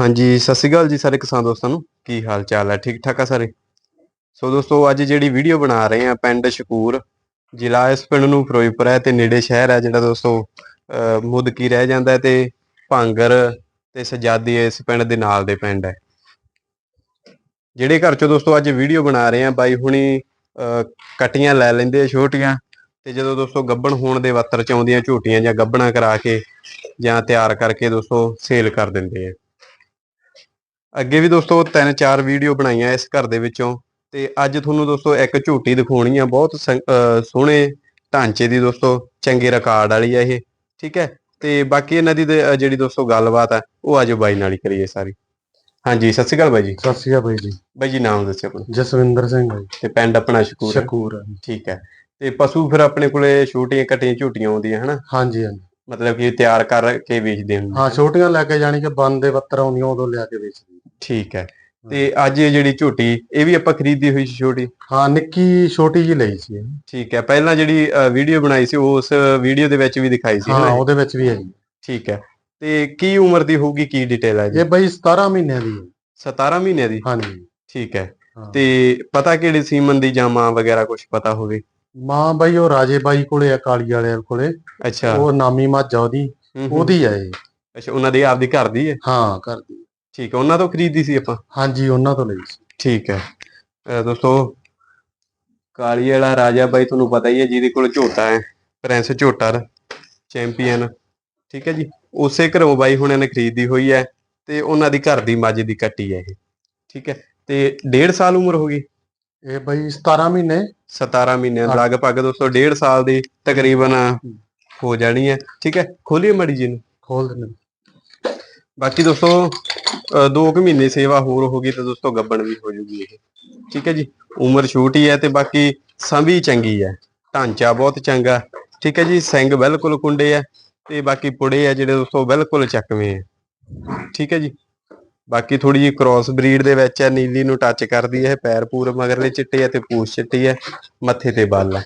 ਹਾਂਜੀ, ਸਤਿ ਸ਼੍ਰੀ ਅਕਾਲ ਜੀ ਸਾਰੇ ਕਿਸਾਨ ਦੋਸਤਾਂ ਨੂੰ। ਕੀ ਹਾਲ ਚਾਲ ਹੈ? ਠੀਕ ਠਾਕ ਆ ਸਾਰੇ? ਸੋ ਦੋਸਤੋ, ਅੱਜ ਜਿਹੜੀ ਵੀਡੀਓ ਬਣਾ ਰਹੇ ਆ ਪਿੰਡ ਸ਼ਕੂਰ, ਜ਼ਿਲ੍ਹਾ ਇਸ ਪਿੰਡ ਨੂੰ ਫਿਰੋਜ਼ਪੁਰ ਹੈ ਤੇ ਨੇੜੇ ਸ਼ਹਿਰ ਹੈ ਜਿਹੜਾ ਦੋਸਤੋ, ਅਹ ਮੁਦਕੀ ਰਹਿ ਜਾਂਦਾ ਤੇ ਭਾਂਗਰ ਤੇ ਸਜਾਦੀ ਇਸ ਪਿੰਡ ਦੇ ਨਾਲ ਦੇ ਪਿੰਡ ਹੈ। ਜਿਹੜੇ ਘਰ ਚੋਂ ਦੋਸਤੋ ਅੱਜ ਵੀਡੀਓ ਬਣਾ ਰਹੇ ਆ ਬਾਈ ਹੁਣੀ, ਅਹ ਕਟੀਆਂ ਲੈ ਲੈਂਦੇ ਆ ਛੋਟੀਆਂ ਤੇ ਜਦੋਂ ਦੋਸਤੋ ਗੱਬਣ ਹੋਣ ਦੇ ਵਤਰ ਚ ਆਉਂਦੀਆਂ ਝੋਟੀਆਂ ਜਾਂ ਗੱਬਣਾ ਕਰਾ ਕੇ ਜਾਂ ਤਿਆਰ ਕਰਕੇ ਦੋਸਤੋ ਸੇਲ ਕਰ ਦਿੰਦੇ ਆ। ਅੱਗੇ ਵੀ ਦੋਸਤੋ ਤਿੰਨ ਚਾਰ ਵੀਡੀਓ ਬਣਾਈਆਂ ਇਸ ਘਰ ਦੇ ਵਿੱਚੋਂ ਤੇ ਅੱਜ ਤੁਹਾਨੂੰ ਦੋਸਤੋ ਇੱਕ ਝੋਟੀ ਦਿਖਾਉਣੀ ਆ ਬਹੁਤ ਸੋਹਣੇ ਢਾਂਚੇ ਦੀ ਦੋਸਤੋ ਚੰਗੇ ਰਿਕਾਰਡ ਵਾਲੀ ਆ ਇਹ ਠੀਕ ਹੈ? ਤੇ ਬਾਕੀ ਇਹਨਾਂ ਦੀ ਜਿਹੜੀ ਦੋਸਤੋ ਗੱਲਬਾਤ ਆ ਉਹ ਅੱਜ ਬਾਈ ਨਾਲ ਹੀ ਕਰੀਏ ਸਾਰੀ। ਹਾਂਜੀ ਸਤਿ ਸ਼੍ਰੀ ਅਕਾਲ ਬਾਈ ਜੀ। ਸਤਿ ਸ਼੍ਰੀ ਅਕਾਲ ਬਾਈ ਜੀ। ਬਾਈ ਜੀ ਨਾਮ ਦੱਸਿਓ ਆਪਣਾ। ਜਸਵਿੰਦਰ ਸਿੰਘ ਹੈ ਜੀ, ਤੇ ਪਿੰਡ ਆਪਣਾ ਸ਼ਕੂਰ। ਸ਼ਕੂਰ। ਠੀਕ ਹੈ। ਤੇ ਪਸ਼ੂ ਫਿਰ ਆਪਣੇ ਕੋਲੇ ਛੋਟੀਆਂ ਕੱਟੀਆਂ ਝੋਟੀਆਂ ਆਉਂਦੀਆਂ ਹਨਾ? ਹਾਂਜੀ ਹਾਂਜੀ। ਮਤਲਬ ਕਿ ਤਿਆਰ ਕਰਕੇ ਵੇਚਦੇ ਹੁੰਦੇ ਹਾਂ ਛੋਟੀਆਂ ਲੈ ਕੇ ਜਾਣੀ ਕਿ ਬੰਦ ਦੇ ਬੱਤਰ ਆਉਂਦੀਆਂ ਉਦੋਂ ਲਿਆ ਕੇ ਵੇਚਦੀ ਠੀਕ ਹੈ। ਤੇ ਅੱਜ ਇਹ ਜਿਹੜੀ ਝੋਟੀ ਇਹ ਵੀ ਆਪਾਂ ਖਰੀਦੀ ਹੋਈ ਸੀ ਛੋਟੀ? ਹਾਂ ਨਿੱਕੀ ਛੋਟੀ ਜੀ ਲਈ ਸੀ। ਠੀਕ ਹੈ ਪਹਿਲਾਂ ਜਿਹੜੀ ਵੀਡੀਓ ਬਣਾਈ ਸੀ ਉਸ ਵੀਡੀਓ ਦੇ ਵਿੱਚ ਵੀ ਦਿਖਾਈ ਸੀ ਹਾਂ ਉਹਦੇ ਵਿੱਚ ਵੀ ਹੈ ਜੀ। ਠੀਕ ਹੈ ਤੇ ਕੀ ਉਮਰ ਦੀ ਹੋਊਗੀ ਕੀ ਡਿਟੇਲ ਹੈ ਜੀ? ਇਹ ਬਾਈ 17 ਮਹੀਨਿਆਂ ਦੀ ਹੈ। 17 ਮਹੀਨਿਆਂ ਦੀ? ਹਾਂਜੀ। ਠੀਕ ਹੈ। ਤੇ ਪਤਾ ਕਿਹੜੇ ਸੀਮਨ ਦੀ ਜਾਂ ਮਾਂ ਵਗੈਰਾ ਕੁਝ ਪਤਾ ਹੋਵੇ? ਮਾਂ ਬਾਈ ਉਹ ਰਾਜੇ ਬਾਈ ਕੋਲੇ ਆ ਕਾਲੀ ਵਾਲਿਆਂ ਕੋਲੇ। ਅੱਛਾ। ਉਹ ਨਾਮੀ ਆ ਉਹਦੀ। ਉਹਦੀ ਇਹ। ਅੱਛਾ ਉਹਨਾਂ ਦੀ ਆਪਦੀ ਘਰ ਦੀ ਹੈ? ਹਾਂ ਕਰਦੀ ਠੀਕ ਹੈ ਉਹਨਾਂ ਤੋਂ ਖਰੀਦੀ ਸੀ ਆਪਾਂ? ਹਾਂਜੀ ਉਹਨਾਂ ਤੋਂ ਲਈ ਸੀ। ਠੀਕ ਹੈ। ਦੋਸਤੋ ਕਾਲੀ ਵਾਲਾ ਰਾਜਾ ਬਾਈ ਤੁਹਾਨੂੰ ਪਤਾ ਹੀ ਹੈ ਜਿਹਦੇ ਕੋਲ ਝੋਟਾ ਹੈ ਪ੍ਰਿੰਸ ਝੋਟਰ ਚੈਂਪੀਅਨ। ਠੀਕ ਹੈ ਜੀ। ਉਸੇ ਘਰੋਂ ਬਾਈ ਹੁਣਾਂ ਨੇ ਖਰੀਦੀ ਹੋਈ ਹੈ ਤੇ ਉਹਨਾਂ ਦੀ ਘਰ ਦੀ ਮੱਝ ਦੀ ਕੱਟੀ ਹੈ ਇਹ। ਠੀਕ ਹੈ। ਤੇ ਡੇਢ ਸਾਲ ਉਮਰ ਹੋ ਗਈ? ਇਹ ਬਾਈ 17 ਮਹੀਨੇ। 17 ਮਹੀਨਿਆਂ ਹਾਂ। ਲਗਭਗ ਦੋਸਤੋ ਡੇਢ ਸਾਲ ਦੀ ਤਕਰੀਬਨ ਹੋ ਜਾਣੀ ਹੈ। ਠੀਕ ਹੈ। ਖੋਲੀਏ ਮੜੀ ਜੀ ਨੂੰ ਖੋਲ ਦਿੰਦੇ ਬਾਕੀ ਦੋਸਤੋ ਅਹ ਦੋ ਕੁ ਮਹੀਨੇ ਸੇਵਾ ਹੋਰ ਹੋ ਗਈ ਤਾਂ ਦੋਸਤੋ ਗੱਬਣ ਵੀ ਹੋ ਜੂਗੀ ਇਹ। ਠੀਕ ਹੈ ਜੀ? ਉਮਰ ਛੋਟੀ ਹੈ ਤੇ ਬਾਕੀ ਸੰਭੀ ਚੰਗੀ ਹੈ। ਢਾਂਚਾ ਬਹੁਤ ਚੰਗਾ। ਠੀਕ ਹੈ ਜੀ? ਸਿੰਘ ਬਿਲਕੁਲ ਕੁੰਡੇ ਹੈ ਤੇ ਬਾਕੀ ਪੁੜੇ ਆ ਜਿਹੜੇ ਦੋਸਤੋ ਬਿਲਕੁਲ ਚੱਕਵੇਂ ਆ ਠੀਕ ਹੈ ਜੀ? ਬਾਕੀ ਥੋੜੀ ਜਿਹੀ ਕ੍ਰਾਸ ਬਰੀਡ ਦੇ ਵਿੱਚ ਹੈ, ਨੀਲੀ ਨੂੰ ਟੱਚ ਕਰਦੀ ਹੈ, ਪੈਰ ਪੂਰ ਮਗਰਲੇ ਚਿੱਟੇ ਹੈ ਤੇ ਪੂਛ ਚਿੱਟੀ ਹੈ, ਮੱਥੇ ਤੇ ਬਾਲ ਹੈ।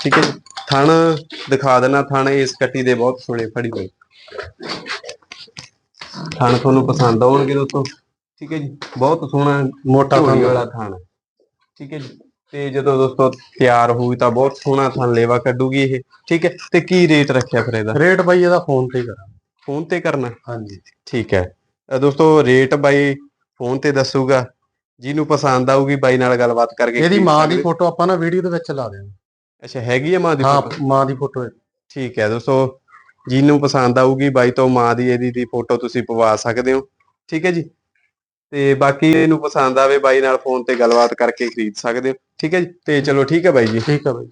ਠੀਕ ਹੈ ਜੀ? ਥਣ ਦਿਖਾ ਦੇਣਾ ਥਣ ਇਸ ਕੱਟੀ ਦੇ ਬਹੁਤ ਸੋਹਣੇ ਫੜੀ ਹੋਏ। ਥਣ ਤੁਹਾਨੂੰ ਪਸੰਦ ਆਉਣਗੇ ਦੋਸਤੋ। ਠੀਕ ਹੈ ਜੀ ਬਹੁਤ ਸੋਹਣਾ ਮੋਟਾ ਥਣ ਵਾਲਾ ਥਣ ਹੈ। ਠੀਕ ਹੈ ਜੀ ਤੇ ਜਦੋਂ ਦੋਸਤੋ ਤਿਆਰ ਹੋਈ ਤਾਂ ਬਹੁਤ ਸੋਹਣਾ ਥਣ ਲੇਵਾ ਕੱਢੂਗੀ ਇਹ। ਠੀਕ ਹੈ ਤੇ ਕੀ ਰੇਟ ਰੱਖਿਆ ਫਿਰ ਇਹਦਾ? ਰੇਟ ਬਾਈ ਇਹਦਾ ਫੋਨ ਤੇ ਹੀ ਕਰਾਂ ਫੋਨ ਤੇ ਕਰਨਾ? ਹਾਂਜੀ। ਠੀਕ ਹੈ ਦੋਸਤੋ ਰੇਟ ਬਾਈ ਫੋਨ ਤੇ ਦੱਸੂਗਾ। ਜਿਹਨੂੰ ਪਸੰਦ ਆਊਗੀ ਬਾਈ ਨਾਲ ਗੱਲਬਾਤ ਕਰਕੇ ਇਹਦੀ ਮਾਂ ਦੀ। ਫੋਟੋ ਆਪਾਂ ਨਾ ਵੀਡੀਓ ਦੇ ਵਿੱਚ ਲਾ ਦਿਆਂਗੇ। ਅੱਛਾ ਹੈਗੀ ਹੈ ਮਾਂ ਦੀ ਹਾਂ photo? ਮਾਂ ਦੀ ਫੋਟੋ ਠੀਕ ਹੈ ਦੋਸਤੋ ਜਿਹਨੂੰ ਪਸੰਦ ਆਊਗੀ, ਬਾਈ ਤੋਂ ਮਾਂ ਦੀ, ਇਹਦੀ ਦੀ ਫੋਟੋ ਤੁਸੀਂ ਪਵਾ ਸਕਦੇ ਹੋ। ਠੀਕ ਹੈ ਜੀ? ਤੇ ਬਾਕੀ ਇਹਨੂੰ ਪਸੰਦ ਆਵੇ, ਬਾਈ ਨਾਲ ਫੋਨ ਤੇ ਗੱਲਬਾਤ ਕਰਕੇ ਖਰੀਦ ਸਕਦੇ ਹੋ। ਠੀਕ ਹੈ ਜੀ? ਤੇ ਚਲੋ ਠੀਕ ਹੈ ਬਾਈ ਜੀ। ਠੀਕ ਹੈ ਬਾਈ।